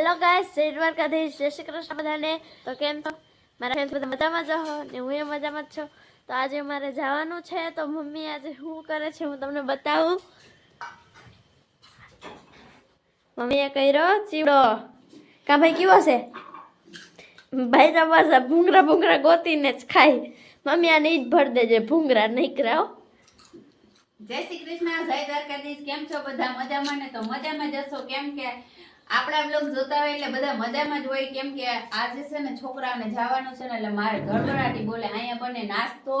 Hello guys, જય દ્વારકાધીશ, જય શ્રી કૃષ્ણ બધાને. તો કેમ છો? મારા ફ્રેન્ડ બધા મજામાં જ ને હું એ મજામાં જ છું. તો આજે મારે જવાનું છે, તો મમ્મી આજે શું કરે છે હું તમને બતાવું. મમ્મીએ કર્યો ચીવડો. કા ભાઈ, કેવો છે? ભાઈ, તમારે ભૂંગરા ભૂંગરા ગોતીને જ ખાય. મમ્મી, આને ઈ જ ભર દેજે, ભૂંગરા નહીં કરાવ જય શ્રી કૃષ્ણ, જય દ્વારકાધીશ. કેમ છો બધા? મજામાં ને? તો મજામાં જશો કેમ કે આપણા બ્લોગ જોતા હોય એટલે બધા મજામાં જ હોય. કેમ કે આજે છે ને છોકરાઓને જવાનું છે ને એટલે મારે ધડધડાટી બોલે, અહીંયા બને નાસ્તો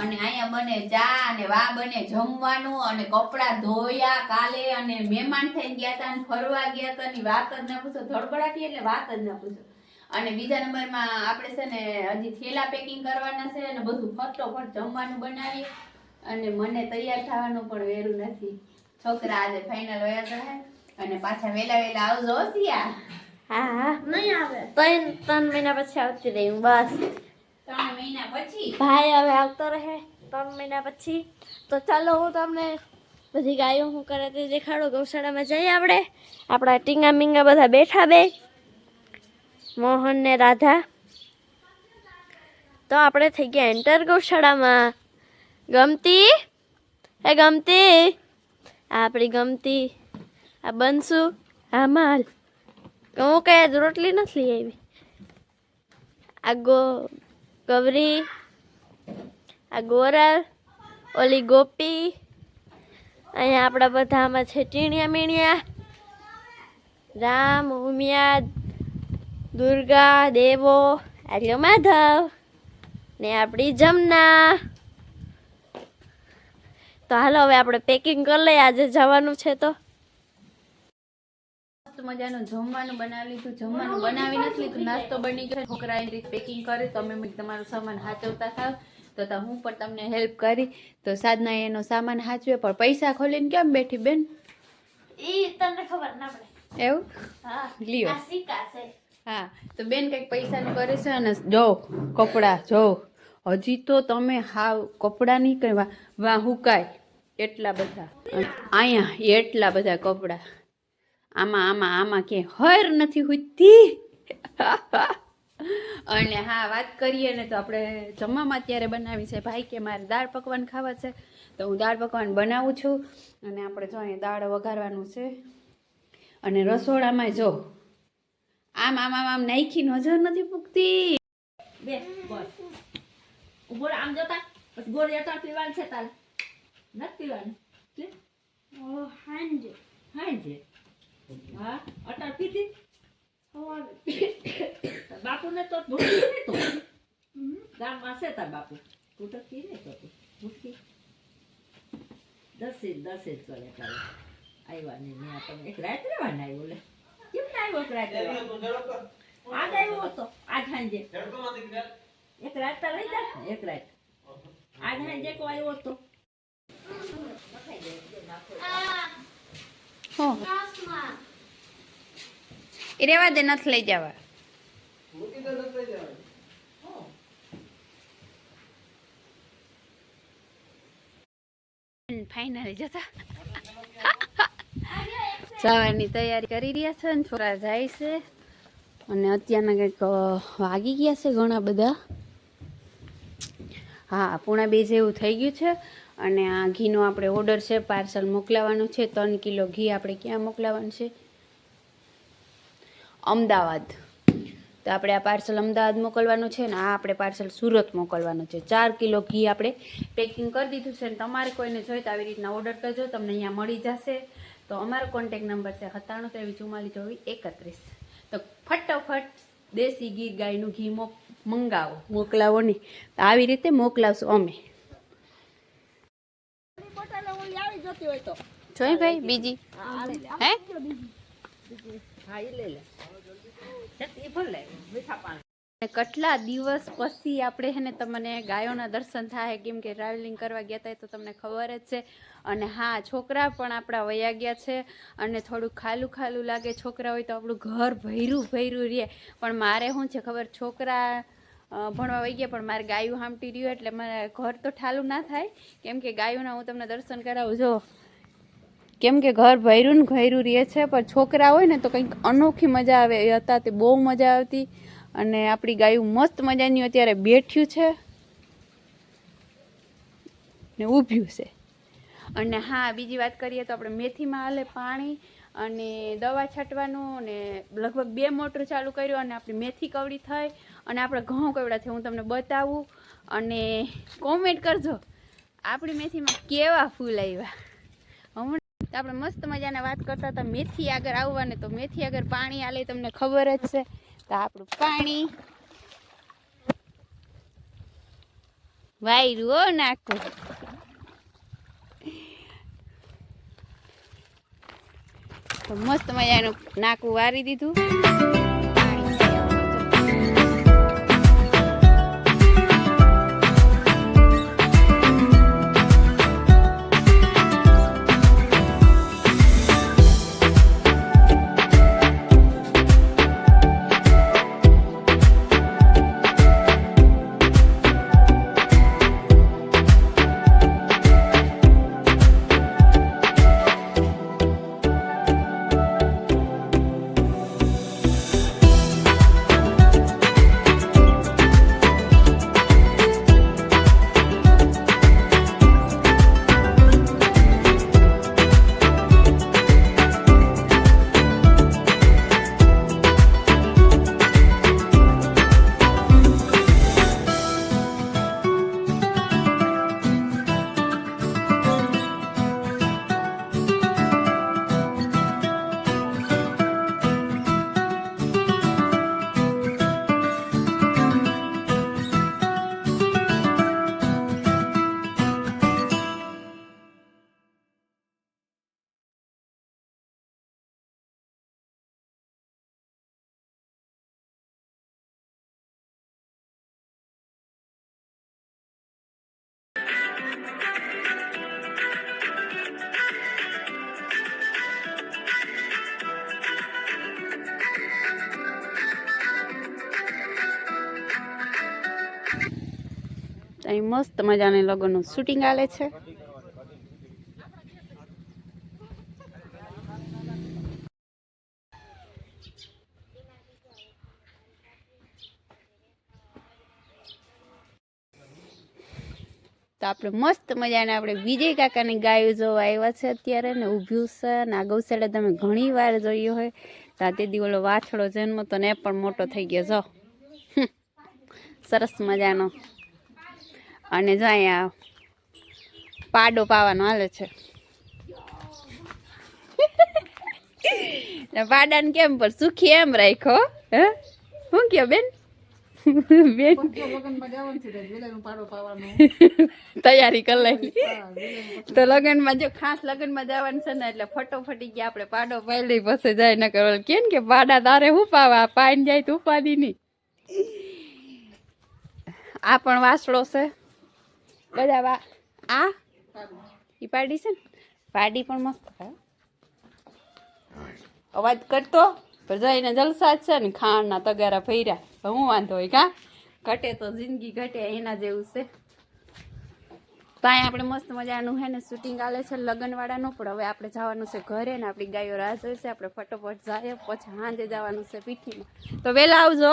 અને અહીંયા બને ચા અને વા બને જમવાનું અને કપડાં ધોયા કાલે અને મહેમાન થઈને ગયા હતા અને ફરવા ગયા હતા ની વાત જ ના પૂછો. ધડબડાટી એટલે વાત જ ના પૂછો. અને બીજા નંબરમાં આપણે છે ને હજી થેલા પેકિંગ કરવાના છે અને બધું ફટોફટ જમવાનું બનાવી અને મને તૈયાર થવાનું પણ વેરું નથી. છોકરા આજે ફાઇનલ વયા જાય અને પાછા વેલા વેલા આવજો સિયા હા હા. નહીં આવે. ત્રણ ત્રણ મહિના પછી આવતી રહી હું બસ. ત્રણ મહિના પછી? ભાઈ હવે આવતો રહે ત્રણ મહિના પછી. તો ચાલો હું તમને બધી ગાયો હું કરે તે દેખાડો. ગૌશાળામાં જઈએ આપણે. આપણા ટીંગા મીંગા બધા બેઠા બે. મોહન ને રાધા. તો આપણે થઈ ગયા એન્ટર ગૌશાળામાં. ગમતી? એ ગમતી? આપણી ગમતી આ બનસુ હા માલ. હું કઈ આજ રોટલી નથી લઈ આવી. આ ગો ગૌરી આ ગોરલ, ઓલી ગોપી, અહીંયા આપણા બધામાં છે ટીણિયા મીણિયા. રામ ઉમિયા દુર્ગા, દેવો, આર્યો માધવ ને આપણી જમના. તો હાલો હવે આપણે પેકિંગ કરી લઈએ. આજે જવાનું છે તો. મજાનું જમવાનું બનાવી લીધું. જમવાનું બનાવી નથી લીધું. નાસ્તો બની ગયો. છોકરા એની રીતે પેકિંગ કરે તો અમે મેં તમારો સામાન હાચવતા થાવ. તો તો હું પણ તમને હેલ્પ કરી. તો સાધના એનો સામાન હાચવે પણ પૈસા ખોલીને કેમ બેઠી બેન? ઈ તને ખબર ના પડે. એવું? હા લ્યો. હા તો બેન કંઈક પૈસાનું કરે છે અને જો કપડાં જો. હજી તો તમે હાવ કપડાં નહીં કરવા વા હુકાય. એટલા બધા. અહીંયા એટલા બધા કપડાં. આમાં આમાં આમાં કે હર નથી હુતી અને હા વાત કરીએ ને તો આપણે જમવામાં અત્યારે બનાવી છે ભાઈ કે મારે દાળ પકવાન ખાવા છે. તો હું દાળ પકવાન બનાવું છું. અને આપણે જો અહીંયા દાળ વઘારવાનું છે. અને રસોડામાં જો આમ આમ આમ આમ નાખી નજર નથી પૂગતી. બે બસ ઊભો આમ જોતા. બસ ગોળ જતા પીવાનું છે તારે. નથી પીવાનું. હાંજે. હાંજે? હા? અટા પીધી? બાપુને તો ભૂખી તો. ગામમાં છે તાર બાપુ. તું તો પી નહીં તો તું ભૂખી દસે જ દસે જ કરે તારે. આવ્યા ને ત્યાં તમે. એક રાત રહેવાના આવ્યો લે. કેમ ના આવ્યો એક રાત આજ આવ્યો હતો. આજ સાંજે એક રાત તાર રહી જા ને, એક રાત. આજ સાંજે કો આવ્યો હતો. હો. એ રેવા દે, નથી લઈ જવા. ફાઇનલી જતા. જવાની તૈયારી કરી રહ્યા છે ને છોકરા જાય છે. અને અત્યારના કંઈક વાગી ગયા છે ઘણા બધા. હા, પૂણા બે જેવું થઈ ગયું છે અને આ ઘીનો આપણે ઓર્ડર છે પાર્સલ મોકલાવાનું છે, ત્રણ કિલો ઘી આપણે ક્યાં મોકલાવાનું છે? અમદાવાદ. તો આપણે આ પાર્સલ અમદાવાદ મોકલવાનું છે ને આ આપણે પાર્સલ સુરત મોકલવાનું છે. ચાર કિલો ઘી આપણે પેકિંગ કરી દીધું છે ને તમારે કોઈને જોઈએ તો આવી રીતના ઓર્ડર કરજો, તમને અહીંયા મળી જશે. તો અમારો કોન્ટેક નંબર છે સત્તાણું ત્રેવીસ ચુમ્માલીસ ચોવીસ એકત્રીસ. તો ફટાફટ દેશી ગીર ગાયનું ઘી મોક મંગાવો. મોકલાવો નહીં. તો આવી રીતે મોકલાવશું અમે. જોઈ ભાઈ, બીજી. હે? કેટલા દિવસ પછી આપણે હે ને તમને ગાયોના દર્શન થાય, કેમ કે ટ્રાવેલિંગ કરવા ગયા હતા તો તમને ખબર જ છે. અને હા, છોકરા પણ આપણા વયા ગયા છે અને થોડું ખાલું ખાલું લાગે. છોકરા હોય તો આપણું ઘર ભૈરું ભૈરું રહે. પણ મારે શું છે ખબર? છોકરા ભણવા વહી ગયા, પણ મારે ગાયું હામટી રહ્યું એટલે મારે ઘર તો ઠાલું ના થાય. કેમ કે ગાયોના હું તમને દર્શન કરાવું, જો. કેમ કે ઘર ભૈરું ને ભૈરું રહે છે, પણ છોકરા હોય ને તો કંઈક અનોખી મજા આવે. એ હતા તે બહુ મજા આવતી. અને આપણી ગાયું મસ્ત મજાની અત્યારે બેઠ્યું છે. ને ઊભ્યું છે. અને હા, બીજી વાત કરીએ તો આપણે મેથીમાં હાલે પાણી. અને દવા છાંટવાનું અને લગભગ બે મોટર ચાલુ કર્યું અને આપણી મેથી કવડી થઈ અને આપણે ઘઉં કવડા થઈ હું તમને બતાવું અને કોમેન્ટ કરજો. આપણી મેથીમાં કેવા ફૂલ આવ્યા. હમણાં આપણે મસ્ત મજાના વાત કરતા હતા, મેથી આગળ આવવાને તો મેથી આગળ પાણી આલે તમને ખબર જ છે. તો આપણું પાણી વાયરું હો મસ્ત મજાનું નાકું વારી દીધું. અહીં મસ્ત મજાની લગ્નનું શૂટિંગ આલે છે. તો આપણે મસ્ત મજાને આપણે વિજય કાકાની ગાયો જોવા આવ્યા છે અત્યારે ને ઊભ્યું છે ને આ ગૌશાળા તમે ઘણી વાર જોયું હોય. તો તે દી વાછડો જન્મ તો ને પણ મોટો થઈ ગયો, જો. સરસ મજાનો. અને જો અહીંયા પાડો પાવાનો હાલે છે. પાડાને કેમ પર સુખી એમ રાખ્યો, હે? શું કયો બેન? બેન? તૈયારી કરી લઈ તો લગ્નમાં જો ખાસ લગ્નમાં જવાનું છે ને એટલે ફટોફટી ગયા આપણે પાડો પહેલી લઈ જાય ન કરો કેમ કે પાડા તારે હું પાવા? પાઈને જાય તો ઉપાદી નહીં. આ પણ વાસળો છે. બધા આ? ઈ પાડી છે ને? પાડી પણ મસ્ત અવાજ કરતો જઈને જલસા જ છે ને, ખાણના તગારા ભર્યા. હું વાંધો હોય કા ઘટે તો જિંદગી ઘટે, એના જેવું છે. ત્યાં આપણે મસ્ત મજાનું હે ને શૂટિંગ આલે છે લગ્નવાળાનું પણ હવે આપણે જવાનું છે ઘરે ને આપણી ગાયો રાહ જોઈશે આપણે ફટોફટ જાય, પછી સાંજે જવાનું છે પીઠીમાં. તો વહેલા આવજો.